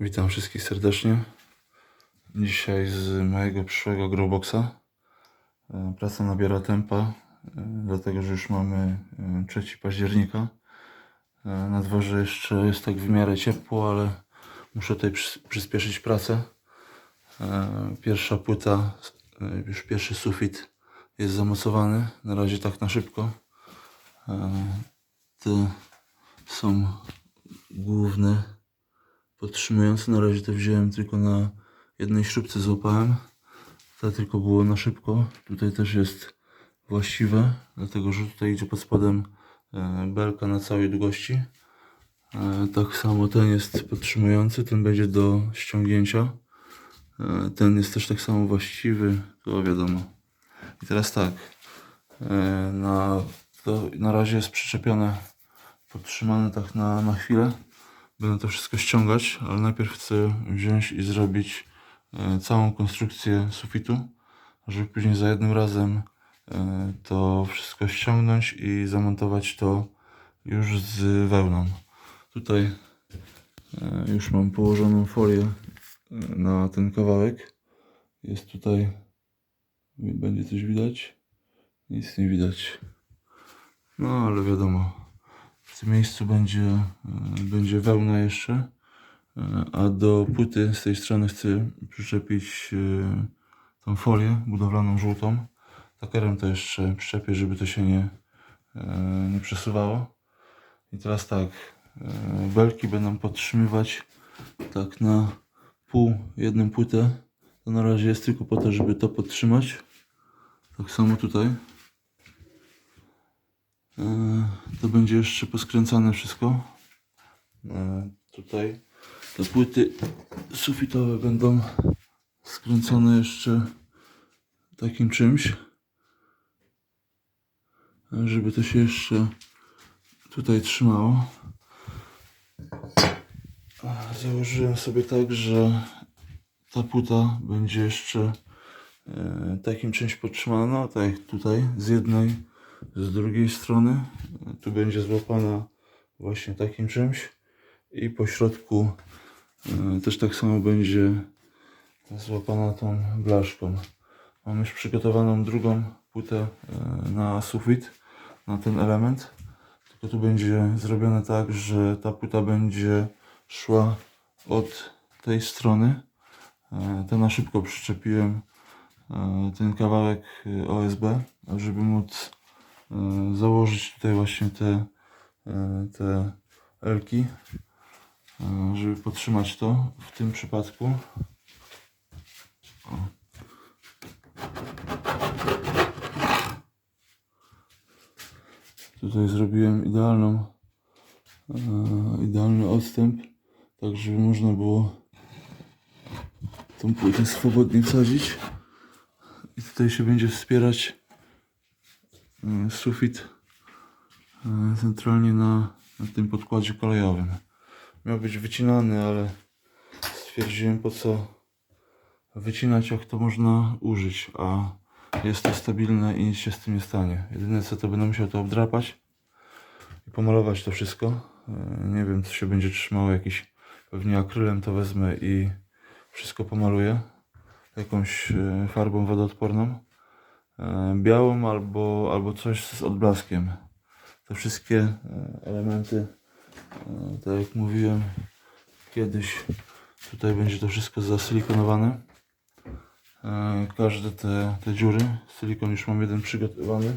Witam wszystkich serdecznie. Dzisiaj z mojego przyszłego growboxa. E, Praca nabiera tempa, e, dlatego że już mamy e, 3 października. E, Na dworze jeszcze jest tak w miarę ciepło, ale muszę tutaj przys- przyspieszyć pracę. Pierwsza płyta, już pierwszy sufit jest zamocowany. Na razie tak na szybko. Te są główne podtrzymujący. Na razie to wziąłem tylko na jednej śrubce złapałem. To tylko było na szybko. Tutaj też jest właściwe, dlatego że tutaj idzie pod spodem e, belka na całej długości. E, Tak samo ten jest podtrzymujący, ten będzie do ściągnięcia. E, Ten jest też tak samo właściwy, to wiadomo. I teraz tak, na, to na razie jest przyczepione, podtrzymane tak na, na chwilę. Będę to wszystko ściągać, ale najpierw chcę wziąć i zrobić e, całą konstrukcję sufitu, żeby później za jednym razem e, to wszystko ściągnąć i zamontować to już z wełną. Tutaj e, już mam położoną folię na ten kawałek. Jest tutaj, będzie coś widać? Nic nie widać. No ale wiadomo, w tym miejscu będzie, e, będzie wełna jeszcze, e, a do płyty z tej strony chcę przyczepić e, tą folię budowlaną żółtą. Takerem to jeszcze przyczepię, żeby to się nie, nie przesuwało. I teraz tak, belki będą podtrzymywać tak na pół jedną płytę. To na razie jest tylko po to, żeby to podtrzymać. Tak samo tutaj. E, To będzie jeszcze poskręcane wszystko. E, Tutaj te płyty sufitowe będą skręcone jeszcze takim czymś, e, żeby to się jeszcze tutaj trzymało. A, Założyłem sobie tak, że ta płyta będzie jeszcze e, takim czymś podtrzymana, no, tak jak tutaj, z jednej, z drugiej strony. Tu będzie złapana właśnie takim czymś i po środku e, też tak samo będzie złapana tą blaszką. Mam już przygotowaną drugą płytę e, na sufit, na ten element. Tylko tu będzie zrobione tak, że ta płyta będzie szła od tej strony. E, To na szybko przyczepiłem ten kawałek OSB, żeby móc założyć tutaj właśnie te, e, te elki, e, żeby podtrzymać to w tym przypadku. Tutaj zrobiłem idealną, e, idealny odstęp, tak żeby można było tą płytę swobodnie wsadzić. I tutaj się będzie wspierać e, sufit e, centralnie na, na tym podkładzie kolejowym. Miał być wycinany, ale stwierdziłem po co wycinać, jak to można użyć, a jest to stabilne i nic się z tym nie stanie. Jedyne co to będę musiał to obdrapać i pomalować to wszystko. E, Nie wiem co się będzie trzymało, jakiś pewnie akrylem to wezmę i wszystko pomaluję jakąś e, farbą wodoodporną. E, Białą albo, albo coś z odblaskiem. Te wszystkie e, elementy, e, tak jak mówiłem kiedyś, tutaj będzie to wszystko zasilikonowane. Każde te, te dziury, silikon już mam jeden przygotowany,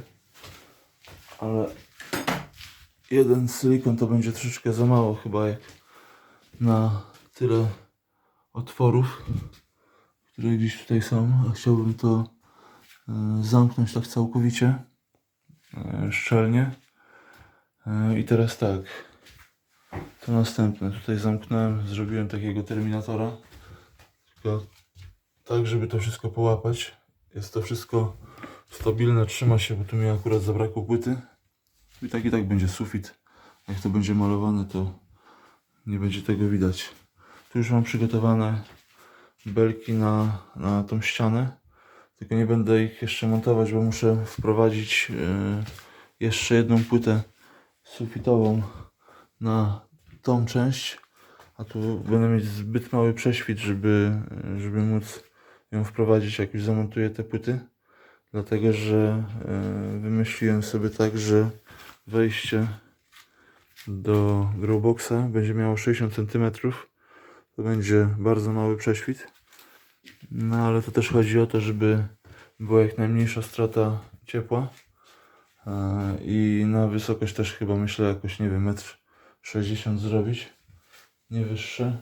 ale jeden silikon to będzie troszeczkę za mało chyba jak na tyle otworów, które gdzieś tutaj są, a chciałbym to zamknąć tak całkowicie, e, szczelnie. E, I teraz tak, to następne. Tutaj zamknąłem, zrobiłem takiego terminatora, tylko tak, żeby to wszystko połapać. Jest to wszystko stabilne, trzyma się, bo tu mi akurat zabrakło płyty. I tak i tak będzie sufit. Jak to będzie malowane, to nie będzie tego widać. Tu już mam przygotowane belki na, na tą ścianę. Tylko nie będę ich jeszcze montować, bo muszę wprowadzić e, jeszcze jedną płytę sufitową na tą część. A tu będę mieć zbyt mały prześwit, żeby, żeby móc ją wprowadzić, jak już zamontuję te płyty. Dlatego, że e, wymyśliłem sobie tak, że wejście do Growboxa będzie miało 60 cm. To będzie bardzo mały prześwit. No ale to też chodzi o to, żeby była jak najmniejsza strata ciepła. E, I na wysokość też chyba myślę jakoś, nie wiem, metr 60 zrobić. Nie wyższe.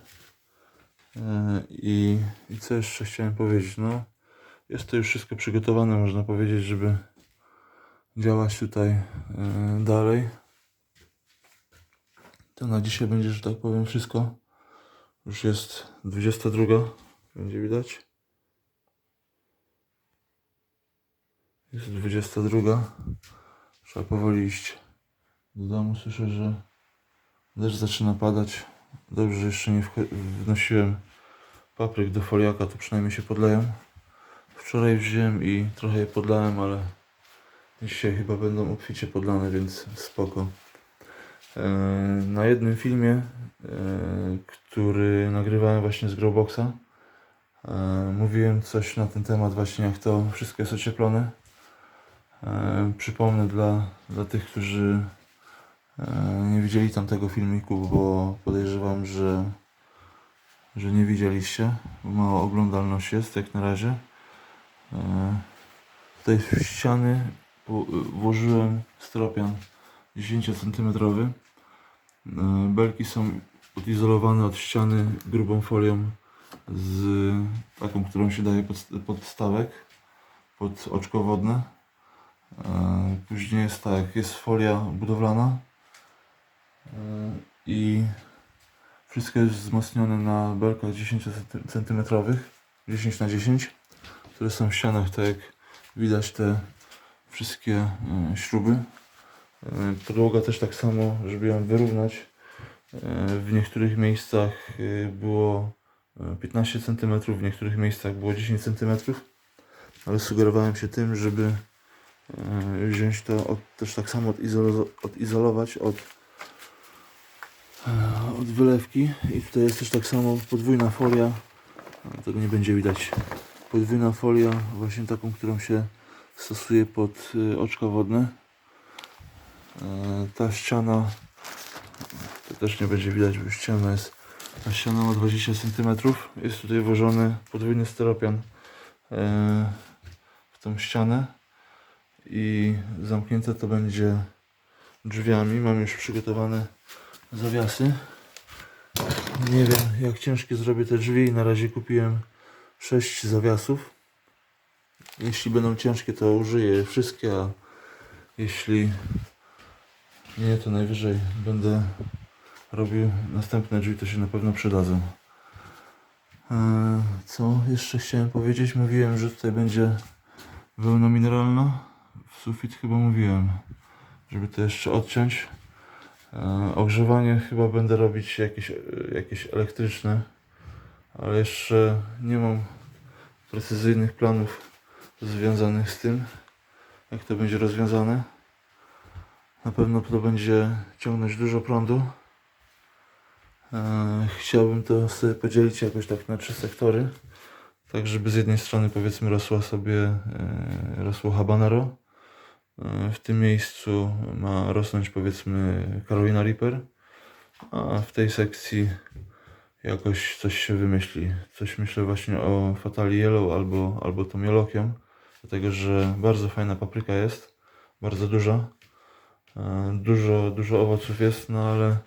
E, I, I co jeszcze chciałem powiedzieć? No, jest to już wszystko przygotowane, można powiedzieć, żeby działać tutaj e, dalej. To na dzisiaj będzie, że tak powiem, wszystko. Już jest 22. Będzie widać. Jest 22. Trzeba powoli iść do domu. Słyszę, że deszcz zaczyna padać. Dobrze, że jeszcze nie wnosiłem papryk do foliaka, to przynajmniej się podleją. Wczoraj wziąłem i trochę je podlałem, ale dzisiaj chyba będą obficie podlane, więc spoko. E, Na jednym filmie, e, który nagrywałem właśnie z Growboxa, mówiłem coś na ten temat właśnie jak to wszystko jest ocieplone. E, Przypomnę dla, dla tych, którzy e, nie widzieli tamtego filmiku, bo podejrzewam, że, że nie widzieliście, bo mała oglądalność jest jak na razie. E, Tutaj w ściany włożyłem stropian 10 cm. Belki są odizolowane od ściany grubą folią z taką, którą się daje pod, pod stawek, pod oczko wodne. E, Później jest tak, jest folia budowlana e, i wszystko jest wzmocnione na belkach 10 cm, 10 na 10 które są w ścianach, tak jak widać te wszystkie e, śruby. Podłoga też tak samo, żeby ją wyrównać. W niektórych miejscach było 15 cm, w niektórych miejscach było 10 cm, ale sugerowałem się tym, żeby e, wziąć to od, też tak samo odizolo- odizolować od, e, od wylewki. I tutaj jest też tak samo podwójna folia, a tego nie będzie widać podwójna folia, właśnie taką, którą się stosuje pod oczka wodne. E, Ta ściana, to też nie będzie widać, bo ściana jest, ta ściana ma 20 cm. Jest tutaj włożony podwójny styropian e, w tą ścianę i zamknięte to będzie drzwiami. Mam już przygotowane zawiasy. Nie wiem jak ciężkie zrobię te drzwi. Na razie kupiłem 6 zawiasów. Jeśli będą ciężkie, to użyję wszystkie, a jeśli nie, to najwyżej będę robił następne drzwi, to się na pewno przydadzą. Eee, Co jeszcze chciałem powiedzieć? Mówiłem, że tutaj będzie wełna mineralna. W sufit chyba mówiłem, żeby to jeszcze odciąć. Eee, Ogrzewanie chyba będę robić jakieś, e, jakieś elektryczne ale jeszcze nie mam precyzyjnych planów związanych z tym, jak to będzie rozwiązane. Na pewno to będzie ciągnąć dużo prądu. E, Chciałbym to sobie podzielić jakoś tak na trzy sektory, tak żeby z jednej strony powiedzmy rosła sobie e, rosło habanero. E, W tym miejscu ma rosnąć powiedzmy Carolina Reaper, a w tej sekcji jakoś coś się wymyśli. Coś myślę właśnie o Fatali Yellow albo, albo tą Jolokiem, dlatego że bardzo fajna papryka jest, bardzo duża. Dużo, dużo owoców jest, no ale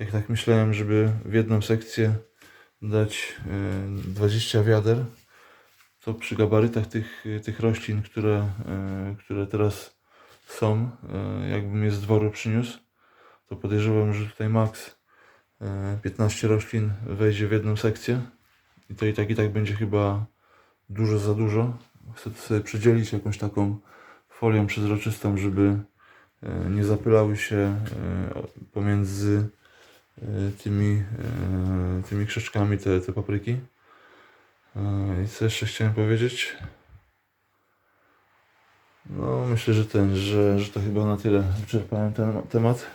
jak tak myślałem, żeby w jedną sekcję dać e, 20 wiader, to przy gabarytach tych, tych roślin, które, e, które teraz są, e, jakbym je z dworu przyniósł, to podejrzewam, że tutaj maks e, 15 roślin wejdzie w jedną sekcję i to i tak i tak będzie chyba dużo za dużo. Chcę sobie przedzielić jakąś taką folią przezroczystą, żeby e, nie zapylały się e, pomiędzy e, tymi, e, tymi krzyżkami te, te papryki. E, I co jeszcze chciałem powiedzieć? No, myślę, że ten, że, że to chyba na tyle wyczerpałem ten temat.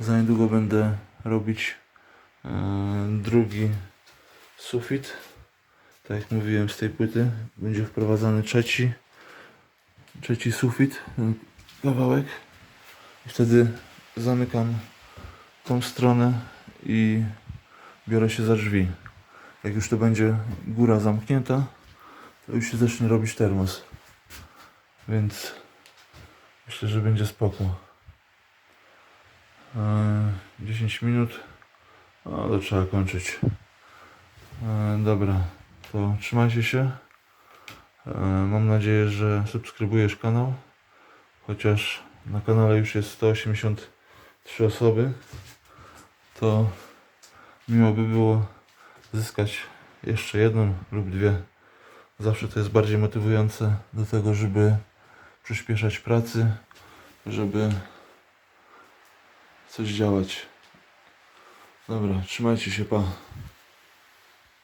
Za niedługo będę robić E, drugi sufit. Tak jak mówiłem z tej płyty będzie wprowadzany trzeci trzeci sufit, kawałek i wtedy zamykam tą stronę i biorę się za drzwi. Jak już to będzie góra zamknięta, to już się zacznie robić termos. Więc myślę, że będzie spoko. Eee, 10 minut. No to trzeba kończyć. Eee, dobra, to trzymajcie się. Eee, mam nadzieję, że subskrybujesz kanał. Chociaż na kanale już jest 183 osoby, to miło by było zyskać jeszcze jedną lub dwie. Zawsze to jest bardziej motywujące do tego, żeby przyspieszać pracy, żeby coś działać. Dobra, trzymajcie się, pa.